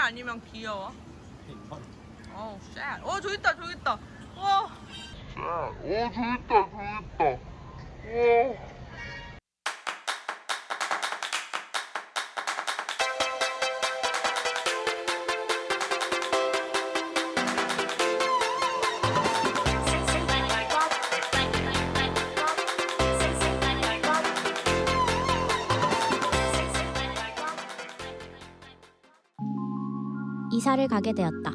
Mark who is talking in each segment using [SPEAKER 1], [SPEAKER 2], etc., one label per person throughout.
[SPEAKER 1] 아니면 귀여워? 어우 쉣. 어 저기 있다 저기 있다. 와.
[SPEAKER 2] 어, 저기 있다, 저기 있다. 와.
[SPEAKER 3] 이사를 가게 되었다.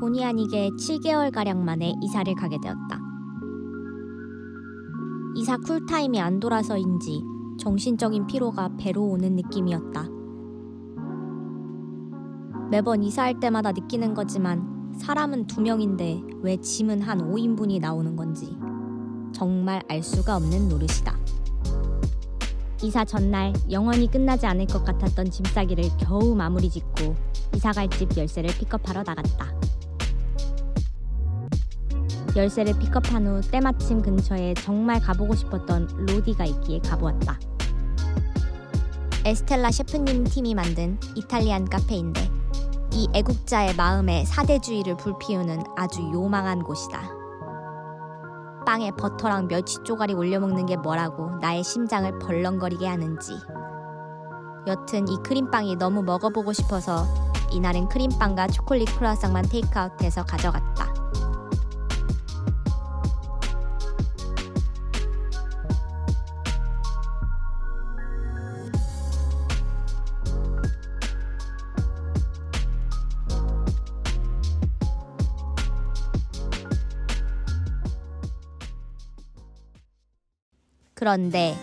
[SPEAKER 3] 본의 아니게 7개월가량 만에 이사를 가게 되었다. 이사 쿨타임이 안 돌아서인지 정신적인 피로가 배로 오는 느낌이었다. 매번 이사할 때마다 느끼는 거지만 사람은 두 명인데 왜 짐은 한 5인분이 나오는 건지 정말 알 수가 없는 노릇이다. 이사 전날 영원히 끝나지 않을 것 같았던 짐 싸기를 겨우 마무리 짓고 이사갈 집 열쇠를 픽업하러 나갔다. 열쇠를 픽업한 후 때마침 근처에 정말 가보고 싶었던 로디가 있기에 가보았다. 에스텔라 셰프님 팀이 만든 이탈리안 카페인데 이 애국자의 마음에 사대주의를 불피우는 아주 요망한 곳이다. 빵에 버터랑 멸치 쪼가리 올려 먹는 게 뭐라고 나의 심장을 벌렁거리게 하는지. 여튼 이 크림빵이 너무 먹어보고 싶어서 이날은 크림빵과 초콜릿 크루아상만 테이크아웃해서 가져갔다. 그런데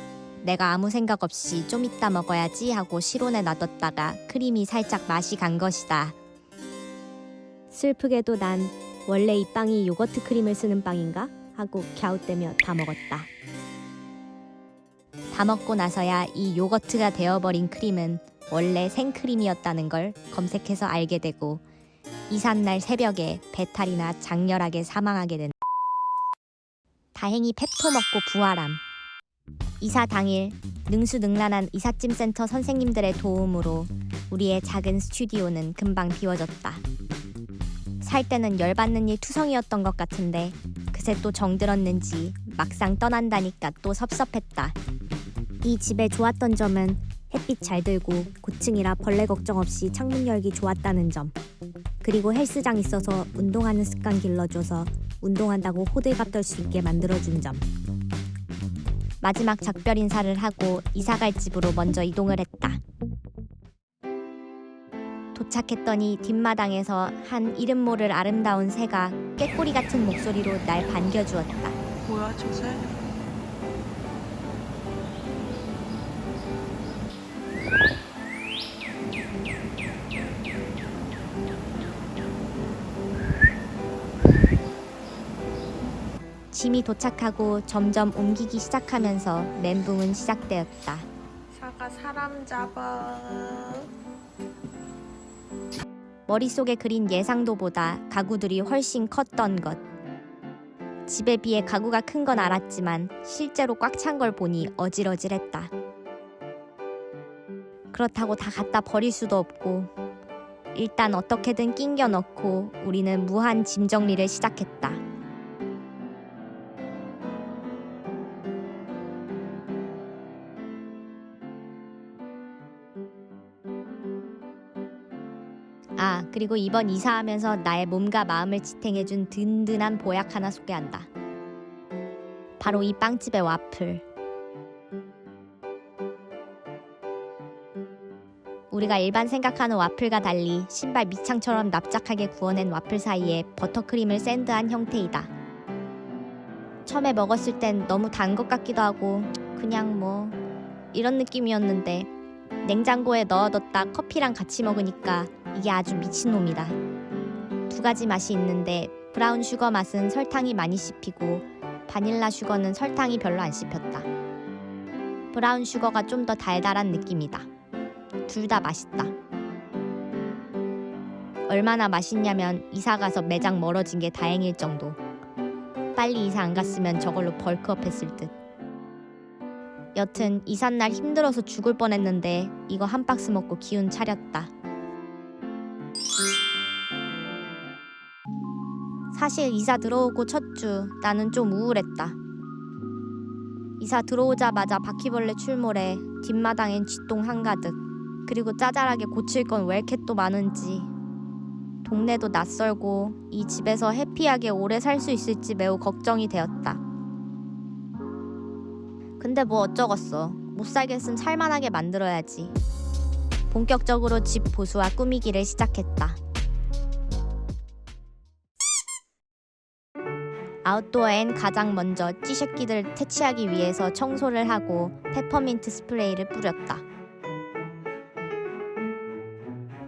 [SPEAKER 3] 내가 아무 생각 없이 좀 이따 먹어야지 하고 실온에 놔뒀다가 크림이 살짝 맛이 간 것이다. 슬프게도 난 원래 이 빵이 요거트 크림을 쓰는 빵인가 하고 갸웃대며 다 먹었다. 다 먹고 나서야 이 요거트가 되어버린 크림은 원래 생크림이었다는 걸 검색해서 알게 되고 이삿날 새벽에 배탈이나 장렬하게 사망하게 된다. 다행히 펩토 먹고 부활함. 이사 당일 능수능란한 이삿짐 센터 선생님들의 도움으로 우리의 작은 스튜디오는 금방 비워졌다. 살 때는 열받는 일 투성이었던 것 같은데 그새 또 정들었는지 막상 떠난다니까 또 섭섭했다. 이 집에 좋았던 점은 햇빛 잘 들고 고층이라 벌레 걱정 없이 창문 열기 좋았다는 점. 그리고 헬스장 있어서 운동하는 습관 길러줘서 운동한다고 호들갑 떨 수 있게 만들어준 점. 마지막 작별 인사를 하고 이사갈 집으로 먼저 이동을 했다. 도착했더니 뒷마당에서 한 이름 모를 아름다운 새가 꾀꼬리 같은 목소리로 날 반겨주었다.
[SPEAKER 1] 뭐야 저 새?
[SPEAKER 3] 짐이 도착하고 점점 옮기기 시작하면서 멘붕은 시작되었다.
[SPEAKER 1] 사과 사람 잡아.
[SPEAKER 3] 머릿속에 그린 예상도보다 가구들이 훨씬 컸던 것. 집에 비해 가구가 큰 건 알았지만 실제로 꽉 찬 걸 보니 어질어질했다. 그렇다고 다 갖다 버릴 수도 없고 일단 어떻게든 낑겨 넣고 우리는 무한 짐 정리를 시작했다. 그리고 이번 이사하면서 나의 몸과 마음을 지탱해준 든든한 보약 하나 소개한다. 바로 이 빵집의 와플. 우리가 일반 생각하는 와플과 달리 신발 밑창처럼 납작하게 구워낸 와플 사이에 버터크림을 샌드한 형태이다. 처음에 먹었을 땐 너무 단 것 같기도 하고 그냥 뭐 이런 느낌이었는데 냉장고에 넣어뒀다 커피랑 같이 먹으니까 이게 아주 미친놈이다. 두 가지 맛이 있는데 브라운 슈거 맛은 설탕이 많이 씹히고 바닐라 슈거는 설탕이 별로 안 씹혔다. 브라운 슈거가 좀 더 달달한 느낌이다. 둘 다 맛있다. 얼마나 맛있냐면 이사 가서 매장 멀어진 게 다행일 정도. 빨리 이사 안 갔으면 저걸로 벌크업 했을 듯. 여튼 이삿날 힘들어서 죽을 뻔했는데 이거 한 박스 먹고 기운 차렸다. 사실 이사 들어오고 첫 주 나는 좀 우울했다. 이사 들어오자마자 바퀴벌레 출몰에 뒷마당엔 쥐똥 한가득. 그리고 짜잘하게 고칠 건 왜 이렇게 또 많은지. 동네도 낯설고 이 집에서 해피하게 오래 살 수 있을지 매우 걱정이 되었다. 근데 뭐 어쩌겠어. 못 살겠음 살만하게 만들어야지. 본격적으로 집 보수와 꾸미기를 시작했다. 아웃도어엔 가장 먼저 찌새끼들을 퇴치하기 위해서 청소를 하고 페퍼민트 스프레이를 뿌렸다.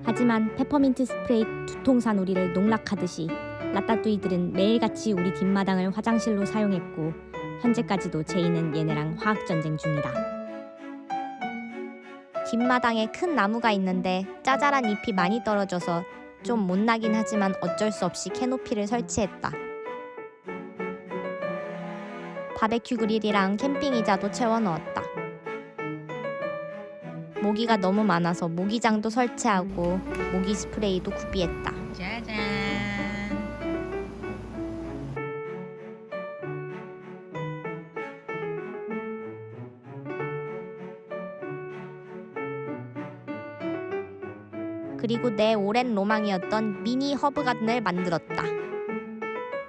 [SPEAKER 3] 하지만 페퍼민트 스프레이 두통산 우리를 농락하듯이 라따뚜이들은 매일같이 우리 뒷마당을 화장실로 사용했고 현재까지도 제이는 얘네랑 화학전쟁 중이다. 뒷마당에 큰 나무가 있는데 짜잘한 잎이 많이 떨어져서 좀 못나긴 하지만 어쩔 수 없이 캐노피를 설치했다. 바베큐 그릴이랑 캠핑 의자도 채워 넣었다. 모기가 너무 많아서 모기장도 설치하고 모기 스프레이도 구비했다.
[SPEAKER 1] 짜잔.
[SPEAKER 3] 그리고 내 오랜 로망이었던 미니 허브 가든을 만들었다.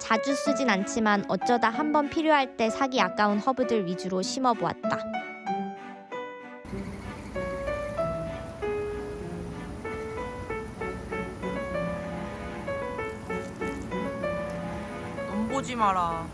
[SPEAKER 3] 자주 쓰진 않지만 어쩌다 한 번 필요할 때 사기 아까운 허브들 위주로 심어 보았다.
[SPEAKER 1] 눈 보지 마라.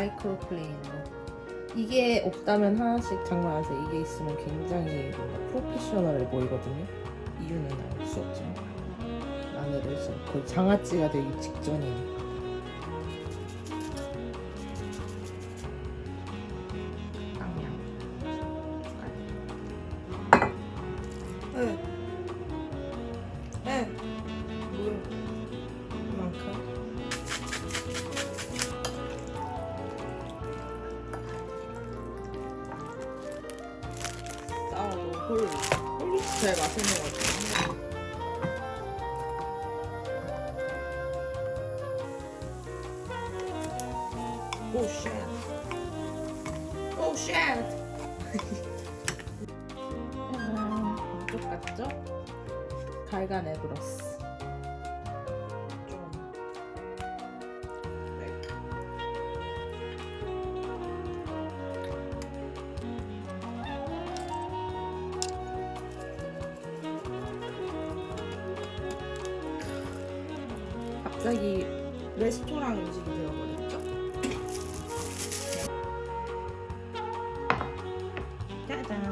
[SPEAKER 4] 마이크로 플레이너. 이게 없다면 하나씩 장난 아세요. 이게 있으면 굉장히 뭔가 프로페셔널해 보이거든요. 이유는 알수 안에를 지금 거의 장아찌가 되기 직전이에요. 땅 제일 맛있는 것 같아요. 오, 쉣. 오, 쉣. 음, 똑같죠? 갈가내브러스. 갑자기 레스토랑 음식이 되어버렸죠? 짜잔.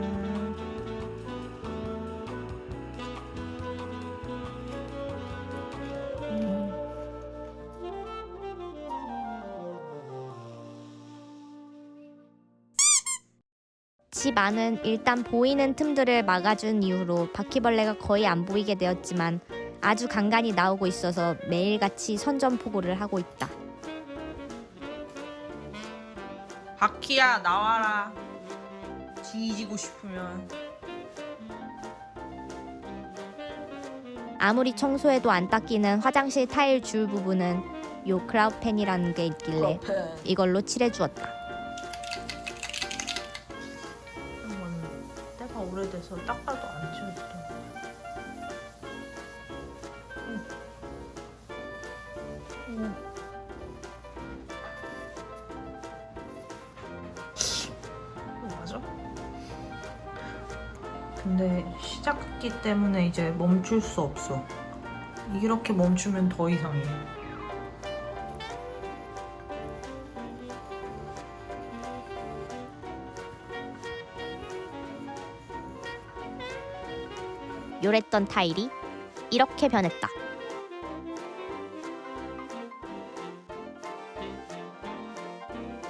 [SPEAKER 4] 음.
[SPEAKER 3] 집 안은 일단 보이는 틈들을 막아준 이후로 바퀴벌레가 거의 안 보이게 되었지만 아주 간간히 나오고 있어서 매일같이 선전포고를 하고 있다.
[SPEAKER 1] 바퀴야 나와라. 뒤지고 싶으면.
[SPEAKER 3] 아무리 청소해도 안 닦이는 화장실 타일 줄 부분은 요 크라우펜이라는 게 있길래
[SPEAKER 1] pen.
[SPEAKER 3] 이걸로 칠해주었다.
[SPEAKER 1] 때가 오래돼서 닦아도 안 근데 시작기 때문에 이제 멈출 수 없어. 이렇게 멈추면 더 이상해.
[SPEAKER 3] 요랬던 타일이 이렇게 변했다.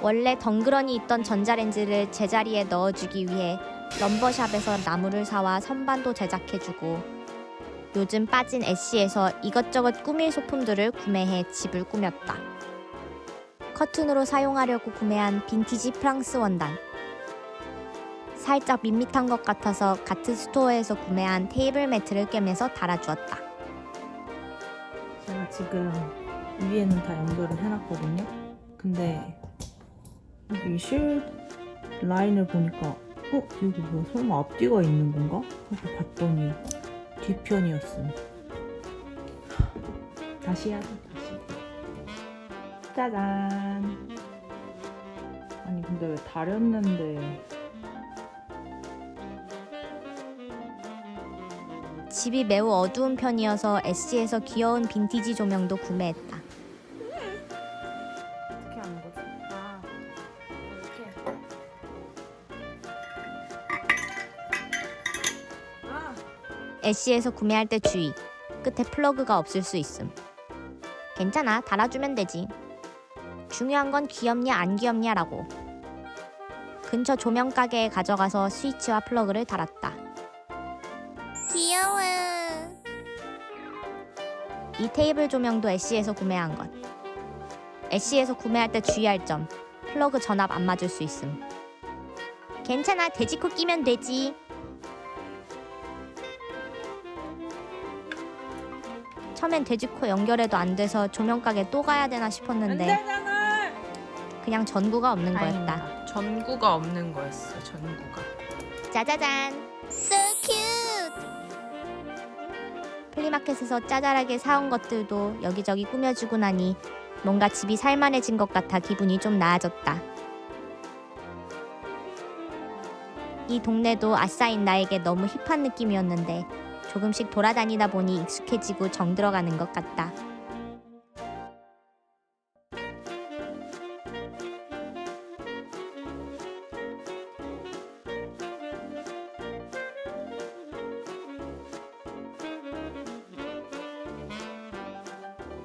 [SPEAKER 3] 원래 덩그러니 있던 전자레인지를 제자리에 넣어주기 위해 럼버샵에서 나무를 사와 선반도 제작해주고 요즘 빠진 애쉬에서 이것저것 꾸밀 소품들을 구매해 집을 꾸몄다. 커튼으로 사용하려고 구매한 빈티지 프랑스 원단. 살짝 밋밋한 것 같아서 같은 스토어에서 구매한 테이블 매트를 꿰매서 달아주었다.
[SPEAKER 1] 제가 지금 위에는 다 연결을 해놨거든요. 근데 여기 실 라인을 보니까 어? 여기 뭐야? 설마 앞뒤가 있는 건가? 하고 봤더니 뒤편이었음. 다시 돼, 다시. 짜잔. 아니 근데 왜 다렸는데
[SPEAKER 3] 집이 매우 어두운 편이어서 SG에서 귀여운 빈티지 조명도 구매했다. 애쉬에서 구매할 때 주의. 끝에 플러그가 없을 수 있음. 괜찮아, 달아주면 되지. 중요한 건 귀엽냐 안 귀엽냐라고. 근처 조명 가게에 가져가서 스위치와 플러그를 달았다. 귀여워. 이 테이블 조명도 애쉬에서 구매한 것. 애쉬에서 구매할 때 주의할 점. 플러그 전압 안 맞을 수 있음. 괜찮아, 돼지코 끼면 되지. 처음엔 돼지코 연결해도 안 돼서 조명 가게 또 가야 되나 싶었는데
[SPEAKER 1] 되잖아.
[SPEAKER 3] 그냥 전구가 없는 거였다.
[SPEAKER 1] 다행이다. 전구가 없는 거였어. 전구가.
[SPEAKER 3] 짜자잔. So cute. 플리마켓에서 짜잘하게 사온 것들도 여기저기 꾸며주고 나니 뭔가 집이 살만해진 것 같아 기분이 좀 나아졌다. 이 동네도 아싸인 나에게 너무 힙한 느낌이었는데 조금씩 돌아다니다 보니 익숙해지고 정들어가는 것 같다.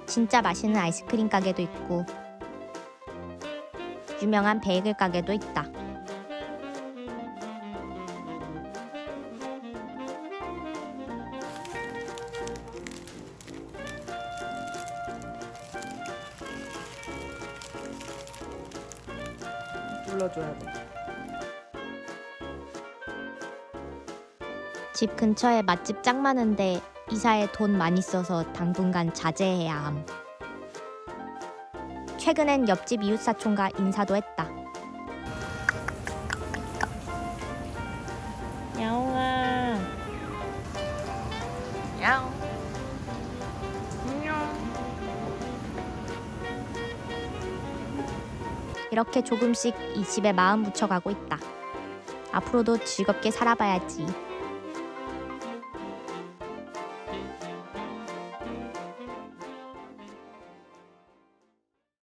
[SPEAKER 3] 진짜 맛있는 아이스크림 가게도 있고 유명한 베이글 가게도 있다.
[SPEAKER 1] 눌러줘야 돼.
[SPEAKER 3] 집 근처에 맛집 짱 많은데 이사에 돈 많이 써서 당분간 자제해야 함. 최근엔 옆집 이웃 사촌과 인사도 했다. 이렇게 조금씩 이 집에 마음 붙여가고 있다. 앞으로도 즐겁게 살아봐야지.